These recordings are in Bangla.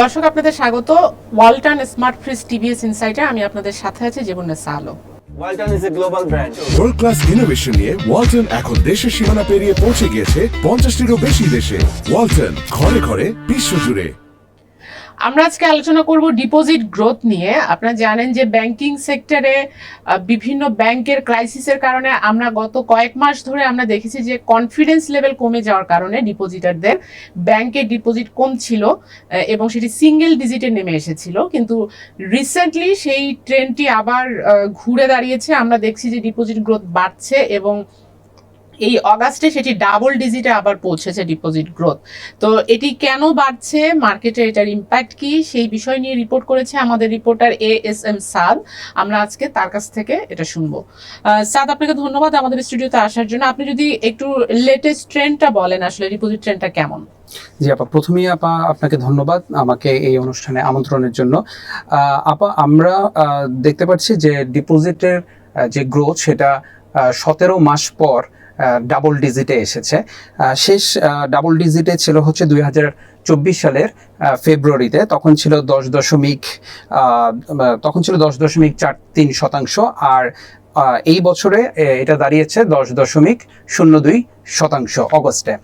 দর্শক আপনাদের স্বাগত। ওয়ালটন স্মার্ট ফ্রিজ টিভিএস ইনসাইটে আমি আপনাদের সাথে আছি জীবন সালো। Walton is a global brand. World class innovation নিয়ে ওয়ালটন এখন দেশের সীমানা পেরিয়ে পৌঁছে গিয়েছে পঞ্চাশটিরও বেশি দেশে। ওয়ালটন ঘরে ঘরে বিশ্বজুড়ে। আমরা আজকে আলোচনা করব ডিপোজিট গ্রোথ নিয়ে। আপনারা জানেন যে ব্যাংকিং সেক্টরে বিভিন্ন ব্যাংকের ক্রাইসিসের কারণে আমরা গত কয়েক মাস ধরে আমরা দেখেছি যে কনফিডেন্স লেভেল কমে যাওয়ার কারণে ডিপোজিটারদের ব্যাংকে ডিপোজিট কমছিল এবং সেটি সিঙ্গেল ডিজিটে নেমে এসেছিল। কিন্তু রিসেন্টলি সেই ট্রেন্ডটি আবার ঘুরে দাঁড়িয়েছে। আমরা দেখছি যে ডিপোজিট গ্রোথ বাড়ছে এবং এই অগাস্টে সেটি ডাবল ডিজিটে আবার পৌঁছেছে ডিপোজিট গ্রোথ তো এটি কেন বাড়ছে? মার্কেটে এটার ইম্প্যাক্ট কি? সেই বিষয় নিয়ে রিপোর্ট করেছে আমাদের reporter A S M Saad আমরা আজকে তার কাছ থেকে এটা শুনব। সাদ আপনাকে ধন্যবাদ আমাদের স্টুডিওতে আসার জন্য। আপনি যদি একটু লেটেস্ট ট্রেন্ডটা বলেন আসলে ডিপোজিট ট্রেন্ডটা কেমন? জি, আপা, প্রথমেই আপা, আপনাকে ধন্যবাদ আমাকে এই অনুষ্ঠানে আমন্ত্রণের জন্য। আপা, আমরা দেখতে পাচ্ছি যে ডিপোজিটের যে গ্রোথ সেটা সতেরো মাস পর ডাবল ডিজিটে এসেছে। শেষ ডাবল ডিজিটে ছিল হচ্ছে দুই হাজার চব্বিশ সালের ফেব্রুয়ারিতে। তখন ছিল দশ দশমিক তখন ছিল দশ দশমিক চার তিন শতাংশ। আর এই বছরে এটা দাঁড়িয়েছে দশ দশমিক শূন্য দুই শতাংশ অগস্টে।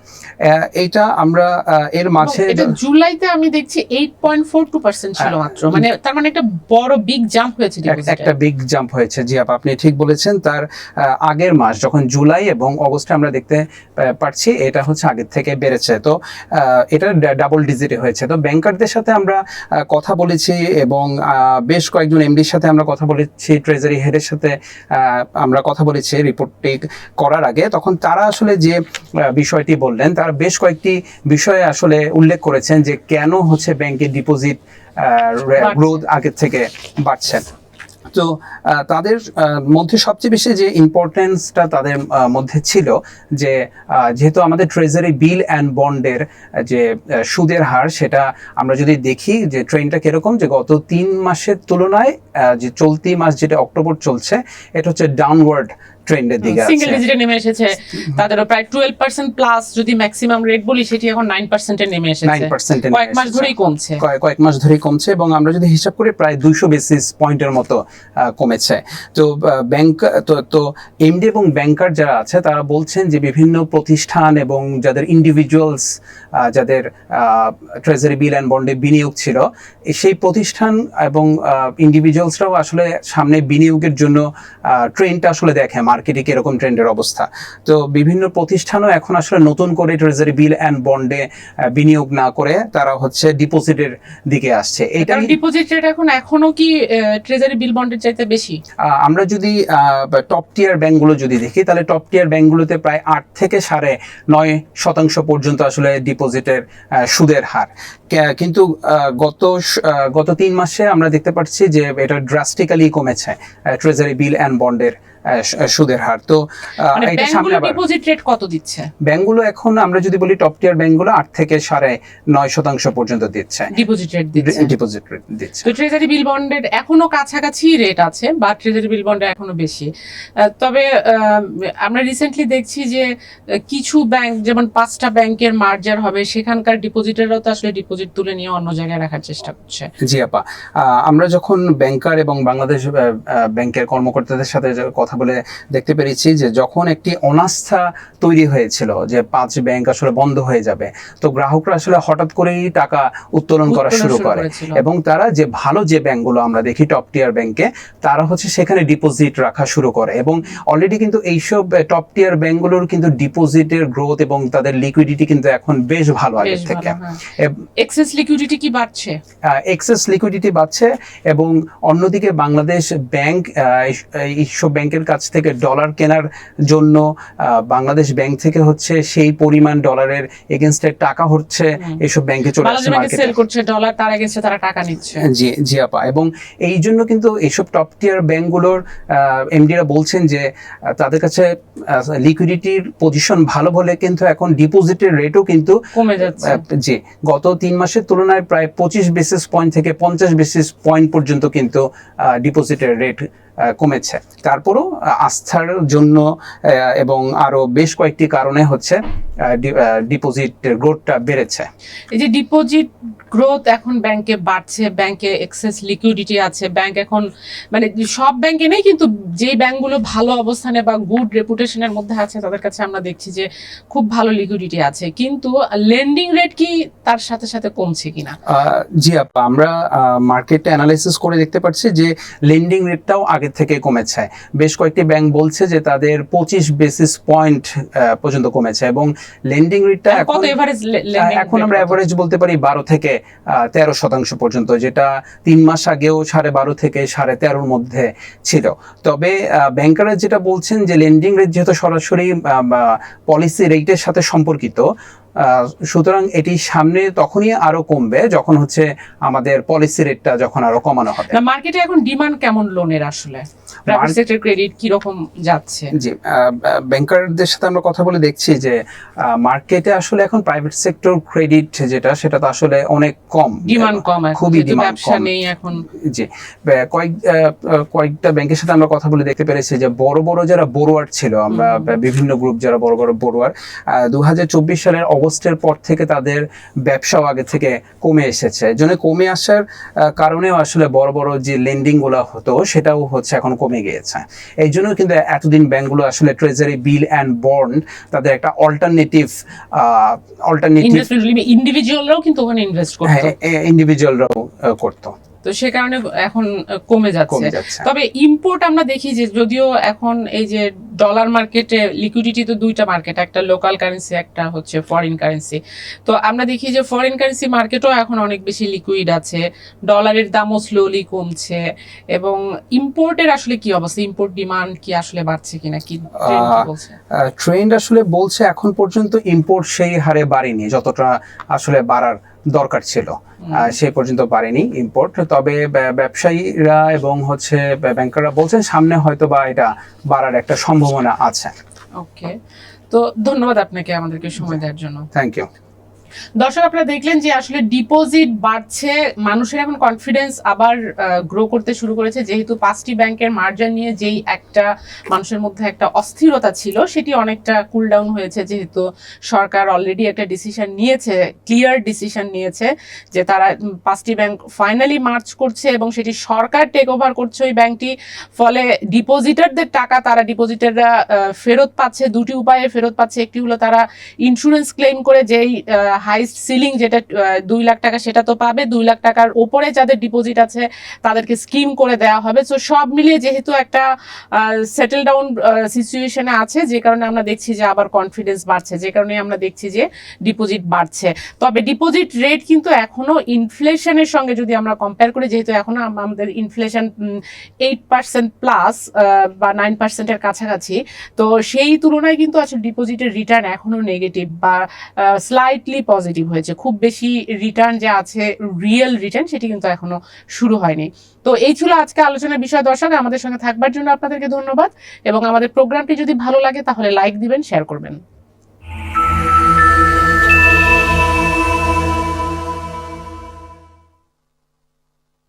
এইটা আমরা এর মাঝে এটা জুলাইতে আমি দেখছি eight point four two percent ছিল হ্যাঁ। মাত্র। মানে তার মানে একটা বড় বিগ জাম্প হয়েছে এক- একটা বিগ জাম্প হয়েছে। জি আপা আপনি ঠিক বলেছেন। তার আগের মাস যখন জুলাই এবং অগস্টে আমরা দেখতে পারছি এটা হচ্ছে আগের থেকে বেড়েছে। তো এটা ডাবল ডিজিটে হয়েছে। তো ব্যাংকারদের সাথে আমরা কথা বলেছি এবং আহ, বেশ কয়েকজন এমডির সাথে আমরা কথা বলেছি ট্রেজারি হেডের সাথে আহ, আমরা কথা বলেছি রিপোর্টটি করার আগে। তখন তারা আসলে যে আহ, বিষয়টি বললেন তারা বেশ কয়েকটি বিষয়ে আসলে উল্লেখ করেছেন যে কেন হচ্ছে ব্যাংকের ডিপোজিট। গ্রোথ আগের থেকে বাড়ছে তো তাদের মধ্যে সবচেয়ে বেশি যে ইম্পর্টেন্সটা তাদের মধ্যে ছিল যে আহ, যেহেতু আমাদের ট্রেজারি বিল অ্যান্ড বন্ডের যে সুদের হার সেটা আমরা যদি দেখি যে ট্রেনটা কীরকম যে গত তিন মাসের তুলনায় আহ, যে চলতি মাস যেটা অক্টোবর চলছে এটা হচ্ছে ডাউনওয়ার্ড ট্রেন্ডের দিকে সিঙ্গেল ডিজিটে নেমে এসেছে। তাদেরও প্রায় টুয়েলভ পার্সেন্ট প্লাস যদি ম্যাক্সিমাম রেট বলি সেটি এখন নাইন পার্সেন্টে নেমে এসেছে। নাইন পার্সেন্ট কয়েক মাস ধরেই কমছে। কয়েক মাস ধরেই কমছে এবং আমরা যদি হিসাব করি প্রায় দুইশো বেসিস পয়েন্টের মতো কমেছে। তো ব্যাংক তো তো এমডি এবং ব্যাংকার যারা আছে তারা বলছেন যে বিভিন্ন প্রতিষ্ঠান এবং যাদের ইন্ডিভিজুয়ালস যাদের ট্রেজারি বিল অ্যান্ড বন্ডে বিনিয়োগ ছিল সেই প্রতিষ্ঠান এবং ইন্ডিভিজুয়ালসরাও আসলে সামনে বিনিয়োগের জন্য ট্রেন্ডটা আসলে দেখে। মার্কেটে কীরকম ট্রেন্ডের অবস্থা? তো বিভিন্ন প্রতিষ্ঠানও এখন আসলে নতুন করে ট্রেজারি বিল অ্যান্ড বন্ডে বিনিয়োগ না করে তারা হচ্ছে ডিপোজিটের দিকে আসছে। এটাই ডিপোজিট রেট এখন এখনও কি ট্রেজারি বিল বন্ডের চাইতে বেশি? আমরা যদি টপ টিয়ার ব্যাংকগুলো যদি দেখি তাহলে টপ টিয়ার ব্যাংকগুলোতে প্রায় আট থেকে সাড়ে নয় শতাংশ পর্যন্ত আসলে ডিপোজিটের সুদের হার। কিন্তু গত গত তিন মাসে আমরা দেখতে পাচ্ছি যে এটা ড্রাস্টিক্যালি কমেছে ট্রেজারি বিল অ্যান্ড বন্ডের সুদের হার। তো মানে এটা সামনে ব্যাংকগুলো ডিপোজিট রেট কত দিচ্ছে? ব্যাংকগুলো এখন আমরা যদি বলি টপ টিয়ার ব্যাংকগুলো আট থেকে সাড়ে নয় শতাংশ পর্যন্ত দিচ্ছে। ডিপোজিট রেট দিচ্ছে। ডিপোজিট রেট দিচ্ছে। তো ট্রেজারি বিল বন্ডের এখনও কাছাকাছি রেট আছে বা ট্রেজারি বিল এখনও বেশি। তবে আমরা রিসেন্টলি দেখছি যে কিছু ব্যাংক যেমন পাঁচটা ব্যাংকের মার্জার হবে সেখানকার ডিপোজিটেরও তো আসলে ডিপোজিট তুলে নিয়ে অন্য জায়গায় রাখার চেষ্টা করছে। জি আপা। আমরা যখন ব্যাংকার এবং বাংলাদেশ ব্যাংকের কর্মকর্তাদের সাথে যে কথা বলে দেখতে পেরেছি যে যখন একটি অনাস্থা তৈরি হয়েছিল যে পাঁচ ব্যাংক আসলে বন্ধ হয়ে যাবে তো গ্রাহকরা আসলে হঠাৎ করেই টাকা উত্তোলন করা শুরু করে এবং তারা যে ভালো যে ব্যাংকগুলো আমরা দেখি টপ টিয়ার ব্যাংকে তারা হচ্ছে সেখানে ডিপোজিট রাখা শুরু করে এবং অলরেডি কিন্তু এইসব টপ টিয়ার ব্যাংকগুলোর কিন্তু ডিপোজিটের গ্রোথ এবং তাদের লিকুইডিটি কিন্তু এখন বেশ ভালো আগের থেকে। হ্যাঁ। এক্সেস লিকুইডিটি কি বাড়ছে? এক্সেস লিকুইডিটি বাড়ছে এবং অন্যদিকে বাংলাদেশ ব্যাংক এইসব ব্যাংকের কাছ থেকে ডলার কেনার জন্য বাংলাদেশ ব্যাংক থেকে হচ্ছে সেই পরিমাণ ডলারের এগেনস্টে টাকা হচ্ছে হুম। এইসব ব্যাংকে চলে আসছে মার্কেটে সেল করছে ডলার তার এগেন্সে তারা টাকা নিচ্ছে। জি জি আপা এবং এই জন্য কিন্তু এইসব টপ টিয়ার ব্যাংকগুলোর এমডিরা বলছেন যে তাদের কাছে লিকুইডিটির পজিশন ভালো বলে কিন্তু এখন ডিপোজিটের রেটও কিন্তু কমে যাচ্ছে। জি গত তিন মাসের তুলনায় প্রায় পঁচিশ বেসিস পয়েন্ট থেকে পঞ্চাশ বেসিস পয়েন্ট পর্যন্ত কিন্তু ডিপোজিটের রেট কমেছে। তারপরও আস্থার জন্য এবং আরও বেশ কয়েকটি কারণে হচ্ছে ডিপোজিট গ্রোথটা বেড়েছে। এই যে ডিপোজিট গ্রোথ এখন ব্যাংকে বাড়ছে ব্যাংকে এক্সেস লিকুইডিটি আছে ব্যাংক এখন মানে সব ব্যাংকে নেই কিন্তু যেই ব্যাংকগুলো ভালো অবস্থানে বা গুড রেপুটেশনের মধ্যে আছে তাদের কাছে আমরা দেখছি যে খুব ভালো লিকুইডিটি আছে। কিন্তু লেন্ডিং রেট কি তার সাথে সাথে কমছে কিনা? জি আপা আমরা মার্কেট অ্যানালাইসিস করে দেখতে পাচ্ছি যে লেন্ডিং রেটটাও আগে থেকে কমেছে। বেশ কয়েকটি ব্যাংক বলছে যে তাদের পঁচিশ বেসিস পয়েন্ট পর্যন্ত কমেছে এবং লেন্ডিং রেটটা এখন এভারেজ আমরা অ্যাভারেজ বলতে পারি বারো থেকে তেরো শতাংশ পর্যন্ত যেটা তিন মাস আগেও সাড়ে বারো থেকে সাড়ে তেরোর মধ্যে ছিল। তবে ব্যাংকাররা যেটা বলছেন যে লেন্ডিং রেট যেহেতু সরাসরি পলিসি রেটের সাথে সম্পর্কিত সুতরাং এটি সামনে তখনই আরও কমবে যখন হচ্ছে আমাদের পলিসি রেটটা যখন আরও কমানো হবে। মার্কেটে এখন ডিমান্ড কেমন লোনের আসলে? প্রাইভেট সেক্টর ক্রেডিট কি রকম যাচ্ছে জি ব্যাংকারদের সাথে আমরা কথা বলে দেখছি যে মার্কেটে আসলে এখন প্রাইভেট সেক্টর ক্রেডিট যেটা সেটা তো আসলে অনেক কম। ডিমান্ড কম খুবই ব্যবসা কম। নেই এখন। জি কয়েক কয়েকটা ব্যাংকের সাথে আমরা কথা বলে দেখতে পেরেছি যে বড় বড় যারা বড়ুয়ার ছিল আমরা বিভিন্ন গ্রুপ যারা বড় বড় বড়ুয়ার দু হাজার চব্বিশ সালের অগস্টের পর থেকে তাদের ব্যবসাও আগে থেকে কমে এসেছে। জন্য কমে আসার কারণেও আসলে বড় বড় যে লেন্ডিংগুলো হতো সেটাও হচ্ছে এখন কমে গিয়েছে। এই জন্য কিন্তু এতদিন ব্যাংকগুলো আসলে ট্রেজারি বিল অ্যান্ড বন্ড তাদের একটা অল্টারনেটিভ অল্টারনেটিভ ইন্ডিভিজুয়াল ইন্ডিভিজুয়ালরাও কিন্তু ওখানে ইনভেস্ট করতো। হ্যাঁ ইন্ডিভিজুয়ালরাও করতো। তো সে কারণে এখন কমে যাচ্ছে। তবে ইম্পোর্ট আমরা দেখি যে যদিও এখন এই যে ডলার মার্কেটে লিকুইডিটি তো দুইটা মার্কেট একটা লোকাল কারেন্সি একটা হচ্ছে ফরেন কারেন্সি তো আমরা দেখি যে ফরেন কারেন্সি মার্কেটও এখন অনেক বেশি লিকুইড আছে। ডলারের দামও স্লোলি কমছে। এবং ইম্পোর্টের আসলে কি অবস্থা? ইম্পোর্ট ডিমান্ড কি আসলে বাড়ছে কিনা? কি ট্রেন্ড আসলে বলছে এখন পর্যন্ত ইম্পোর্ট সেই হারে বাড়েনি যতটা আসলে বাড়ার দরকার ছিল। সে পর্যন্ত পারেনি ইম্পোর্ট তবে ব্যবসায়ীরা এবং হচ্ছে ব্যাংকাররা বলছেন সামনে হয়তো বা এটা বাড়ার একটা সম্ভাবনা আছে। ওকে তো ধন্যবাদ আপনাকে আমাদেরকে সময় দেওয়ার জন্য। থ্যাংক ইউ দর্শক, আপনারা দেখলেন যে আসলে ডিপোজিট বাড়ছে, মানুষের এখন কনফিডেন্স আবার গ্রো করতে শুরু করেছে। যেহেতু পাঁচটি ব্যাংকের মার্জার নিয়ে যেই একটা মানুষের মধ্যে একটা অস্থিরতা ছিল, সেটি অনেকটা কুল ডাউন হয়েছে যেহেতু সরকার অলরেডি একটা ডিসিশন নিয়েছে ক্লিয়ার ডিসিশন নিয়েছে যে তারা পাঁচটি ব্যাংক ফাইনালি মার্চ করছে এবং সেটি সরকার টেক ওভার করছে ওই ব্যাংকটি। ফলে ডিপোজিটারদের টাকা তারা ডিপোজিটাররা ফেরত পাচ্ছে, দুটি উপায়ে ফেরত পাচ্ছে। একটি হলো তারা ইন্স্যুরেন্স ক্লেম করে যেই হাইস্ট সিলিং যেটা দুই লাখ টাকা সেটা তো পাবে। দুই লাখ টাকার ওপরে যাদের ডিপোজিট আছে, তাদেরকে স্কিম করে দেওয়া হবে। সো সব মিলিয়ে যেহেতু একটা সেটেল ডাউন সিচুয়েশনে আছে, যে কারণে আমরা দেখছি যে আবার কনফিডেন্স বাড়ছে, যে কারণে আমরা দেখছি যে ডিপোজিট বাড়ছে। তবে ডিপোজিট রেট কিন্তু এখনও ইনফ্লেশনের সঙ্গে যদি আমরা কম্পেয়ার করি, যেহেতু এখনও আমাদের ইনফ্লেশন এইট পার্সেন্ট প্লাস বা নাইন পার্সেন্টের কাছাকাছি, তো সেই তুলনায় কিন্তু আসলে ডিপোজিটের রিটার্ন এখনও নেগেটিভ বা স্লাইটলি পজিটিভ হয়েছে। খুব বেশি রিটার্ন যে আছে রিয়েল রিটার্ন সেটি কিন্তু এখনও শুরু হয়নি। তো এই ছিল আজকে আলোচনার বিষয়। দর্শক, আমাদের সঙ্গে থাকবার জন্য আপনাদেরকে ধন্যবাদ। এবং আমাদের প্রোগ্রামটি যদি ভালো লাগে, তাহলে লাইক দিবেন শেয়ার করবেন।